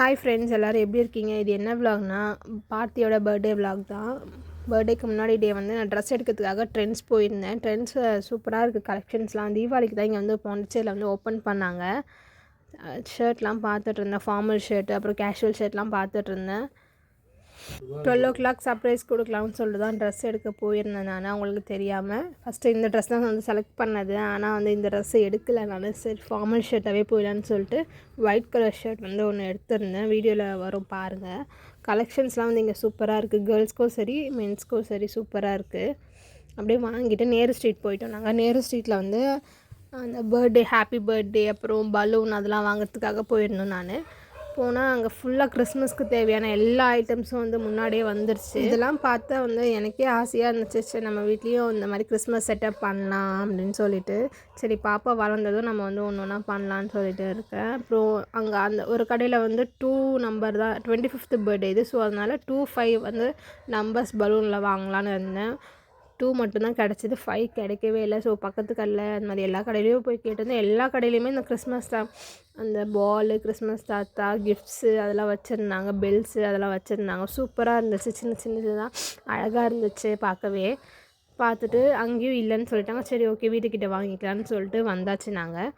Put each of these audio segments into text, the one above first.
Hi friends எல்லோரும் எப்படி இருக்கீங்க? இது என்ன விலாக்னா பார்த்தியோட பர்த்டே விலாக் தான். பர்த்டேக்கு முன்னாடி டே வந்து நான் ட்ரெஸ் எடுக்கிறதுக்காக ட்ரெண்ட்ஸ் போயிருந்தேன். ட்ரெண்ட்ஸ் சூப்பராக இருக்குது கலெக்ஷன்ஸ்லாம் தீபாவளிக்கு தான் இங்கே வந்து பாண்டிச்சேரியில் வந்து ஓப்பன் பண்ணாங்க. ஷர்ட்லாம் பார்த்துட்டு இருந்தேன். ஃபார்மல் ஷர்ட் அப்புறம் கேஷுவல் ஷர்ட்லாம் பார்த்துட்டு இருந்தேன். டுவெல் ஓ கிளாக் சர்ப்ரைஸ் கொடுக்கலாம்னு சொல்லிட்டு தான் ட்ரெஸ் எடுக்க போயிருந்தேன் நான். அவங்களுக்கு தெரியாமல் ஃபஸ்ட்டு இந்த ட்ரெஸ் தான் வந்து செலக்ட் பண்ணது. ஆனால் வந்து இந்த ட்ரெஸ்ஸை எடுக்கலை நான். சரி ஃபார்மல் ஷர்ட்டாகவே போயிடலான்னு சொல்லிட்டு ஒயிட் கலர் ஷர்ட் வந்து ஒன்று எடுத்திருந்தேன். வீடியோவில் வரும் பாருங்கள் கலெக்ஷன்ஸ்லாம் வந்து இங்கே சூப்பராக இருக்குது கேர்ள்ஸ்க்கும் சரி மென்ஸ்க்கும் சரி சூப்பராக இருக்குது அப்படியே வாங்கிட்டு நேரு ஸ்ட்ரீட் போயிட்டோம் நாங்கள் நேரு ஸ்ட்ரீட்டில் வந்து அந்த பர்த்டே ஹாப்பி பர்த்டே அப்புறம் பலூன் அதெல்லாம் வாங்குறதுக்காக போயிருந்தோம் நான். போனால் அங்கே ஃபுல்லாக கிறிஸ்மஸ்க்கு தேவையான எல்லா ஐட்டம்ஸும் வந்து முன்னாடியே வந்துருச்சு. இதெல்லாம் பார்த்தா வந்து எனக்கே ஆசையாக இருந்துச்சு. சரி நம்ம வீட்லேயும் இந்த மாதிரி கிறிஸ்மஸ் செட்டப் பண்ணலாம் அப்படின்னு சொல்லிட்டு. சரி பாப்பா வளர்ந்ததும் நம்ம வந்து ஒன்று ஒன்றா பண்ணலான்னு சொல்லிட்டு இருக்கேன். அப்புறம் அங்கே அந்த ஒரு கடையில் வந்து டூ நம்பர் தான் டுவெண்ட்டி ஃபிஃப்த்து பர்த்டே இது. ஸோ அதனால் டூ ஃபைவ் வந்து நம்பர்ஸ் பலூனில் வாங்கலான்னு இருந்தேன். டூ மட்டும்தான் கிடச்சிது ஃபைவ் கிடைக்கவே இல்லை. ஸோ பக்கத்து கடையில் அந்த மாதிரி எல்லா கடையிலையும் போய் கேட்டிருந்தேன். எல்லா கடையிலையுமே இந்த கிறிஸ்மஸ் தான். அந்த பாலு கிறிஸ்மஸ் தாத்தா கிஃப்ட்ஸு அதெல்லாம் வச்சுருந்தாங்க பெல்ஸு அதெல்லாம் வச்சுருந்தாங்க. சூப்பராக இருந்துச்சு சின்ன சின்னதுதான். அழகாக இருந்துச்சு பார்க்கவே. பார்த்துட்டு அங்கேயும் இல்லைன்னு சொல்லிட்டாங்க. சரி ஓகே வீட்டுக்கிட்ட வாங்கிக்கலான்னு சொல்லிட்டு வந்தாச்சு நாங்கள்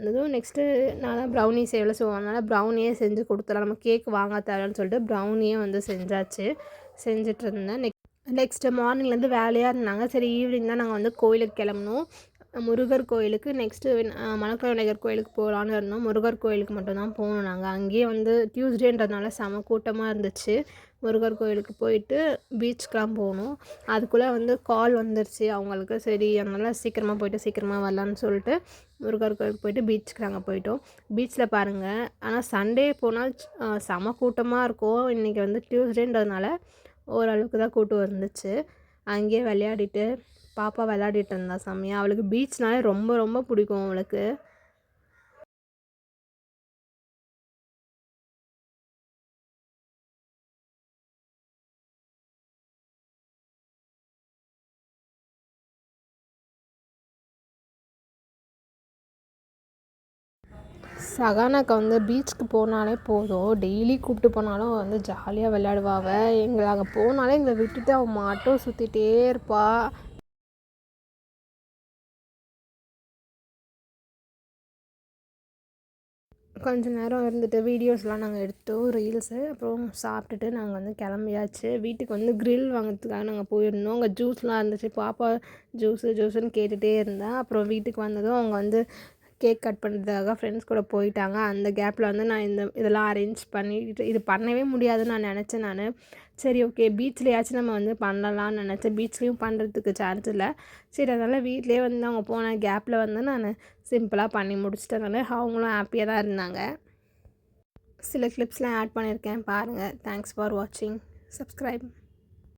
அதுவும் நெக்ஸ்ட்டு நான் தான் ப்ரௌனி செய்யலை. ஸோ அதனால் ப்ரௌனியே செஞ்சு கொடுத்துடலாம். நம்ம கேக் வாங்க தேவைன்னு சொல்லிட்டு ப்ரௌனியே வந்து செஞ்சாச்சு. செஞ்சிட்ருந்தேன் இருந்தேன். நெக்ஸ்ட் நெக்ஸ்ட்டு மார்னிங்லேருந்து வேலையாக இருந்தாங்க. சரி ஈவினிங் தான் நாங்கள் வந்து கோயிலுக்கு கிளம்புனோம் முருகர் கோயிலுக்கு நெக்ஸ்ட்டு மணக்கரை விநாயகர் கோயிலுக்கு போகலான்னு இருந்தோம். முருகர் கோயிலுக்கு மட்டும்தான் போகணும் நாங்கள் அங்கேயே வந்து டியூஸ்டேன்றதுனால செம கூட்டமாக இருந்துச்சு. முருகர் கோயிலுக்கு போயிட்டு பீச்சுக்கெலாம் போகணும் அதுக்குள்ளே வந்து கால் வந்துருச்சு அவங்களுக்கு. சரி அதனால் சீக்கிரமாக போயிட்டு சீக்கிரமாக வரலான்னு சொல்லிட்டு முருகர் கோயிலுக்கு போயிட்டு பீச்சுக்கு நாங்கள் போயிட்டோம். பீச்சில் பாருங்கள் ஆனால் சண்டே போனால் செம கூட்டமாக இருக்கும். இன்றைக்கி வந்து டியூஸ்டேன்றதுனால ஓரளவுக்கு தான் கூட்டம் இருந்துச்சு. அங்கேயே விளையாடிட்டு பாப்பா விளையாடிட்டு இருந்தா செம்மையாக அவளுக்கு பீச்னாலே ரொம்ப ரொம்ப பிடிக்கும் அவளுக்கு. சகானாக்கா வந்து பீச்சுக்கு போனாலே போதும். டெய்லி கூப்பிட்டு போனாலும் வந்து ஜாலியாக விளையாடுவா அவள் எங்களை அங்கே போனாலே எங்களை விட்டுட்டு அவள் மாட்டும். சுற்றிட்டே இருப்பாள் கொஞ்ச நேரம் இருந்துட்டு வீடியோஸ்லாம் நாங்கள் எடுத்தோம். ரீல்ஸு அப்புறம் சாப்பிட்டுட்டு நாங்கள் வந்து கிளம்பியாச்சு. வீட்டுக்கு வந்து க்ரில் வாங்கிறதுக்காக நாங்கள் போயிருந்தோம். அங்கே ஜூஸ்லாம் இருந்துச்சு. பாப்பா ஜூஸு ஜூஸுன்னு கேட்டுகிட்டே இருந்தேன் அப்புறம் வீட்டுக்கு வந்ததும் அவங்க வந்து கேக் கட் பண்ணுறதுக்காக ஃப்ரெண்ட்ஸ் கூட போயிட்டாங்க. அந்த கேப்பில் வந்து நான் இந்த இதெல்லாம் அரேஞ்ச் பண்ணிட்டு இது பண்ணவே முடியாதுன்னு நான் நினச்சேன் நான். சரி ஓகே பீச்லேயாச்சும் நம்ம வந்து பண்ணலாம்னு நினச்சேன். பீச்லேயும் பண்ணுறதுக்கு சான்ஸ் இல்லை. சரி அதனால் வீட்லேயே வந்து அவங்க போன கேப்பில் வந்து நான் சிம்பிளாக பண்ணி முடிச்சிட்டனால அவங்களும் ஹாப்பியாக தான் இருந்தாங்க. சில கிளிப்ஸ்லாம் ஆட் பண்ணியிருக்கேன் பாருங்கள் தேங்க்ஸ் ஃபார் வாட்சிங் சப்ஸ்கிரைப்